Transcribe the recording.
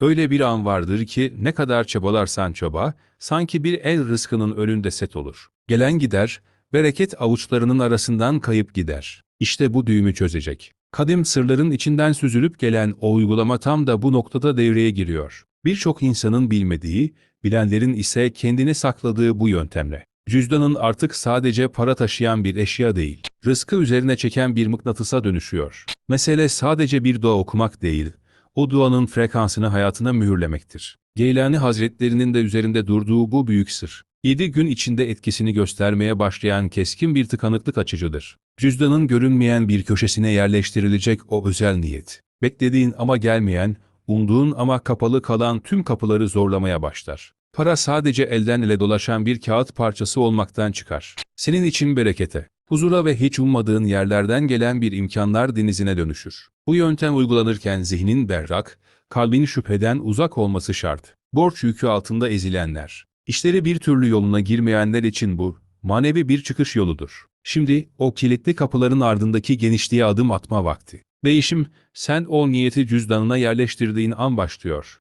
Öyle bir an vardır ki ne kadar çabalarsan çaba, sanki bir el rızkının önünde set olur. Gelen gider, bereket avuçlarının arasından kayıp gider. İşte bu düğümü çözecek. Kadim sırların içinden süzülüp gelen o uygulama tam da bu noktada devreye giriyor. Birçok insanın bilmediği, bilenlerin ise kendine sakladığı bu yöntemle. Cüzdanın artık sadece para taşıyan bir eşya değil, rızkı üzerine çeken bir mıknatısa dönüşüyor. Mesele sadece bir dua okumak değil, o duanın frekansını hayatına mühürlemektir. Geylani Hazretlerinin de üzerinde durduğu bu büyük sır. 7 gün içinde etkisini göstermeye başlayan keskin bir tıkanıklık açıcıdır. Cüzdanın görünmeyen bir köşesine yerleştirilecek o özel niyet. Beklediğin ama gelmeyen, umduğun ama kapalı kalan tüm kapıları zorlamaya başlar. Para sadece elden ele dolaşan bir kağıt parçası olmaktan çıkar. Senin için berekete, huzura ve hiç ummadığın yerlerden gelen bir imkanlar denizine dönüşür. Bu yöntem uygulanırken zihnin berrak, kalbin şüpheden uzak olması şart. Borç yükü altında ezilenler, işleri bir türlü yoluna girmeyenler için bu, manevi bir çıkış yoludur. Şimdi o kilitli kapıların ardındaki genişliğe adım atma vakti. Değişim, sen o niyeti cüzdanına yerleştirdiğin an başlıyor.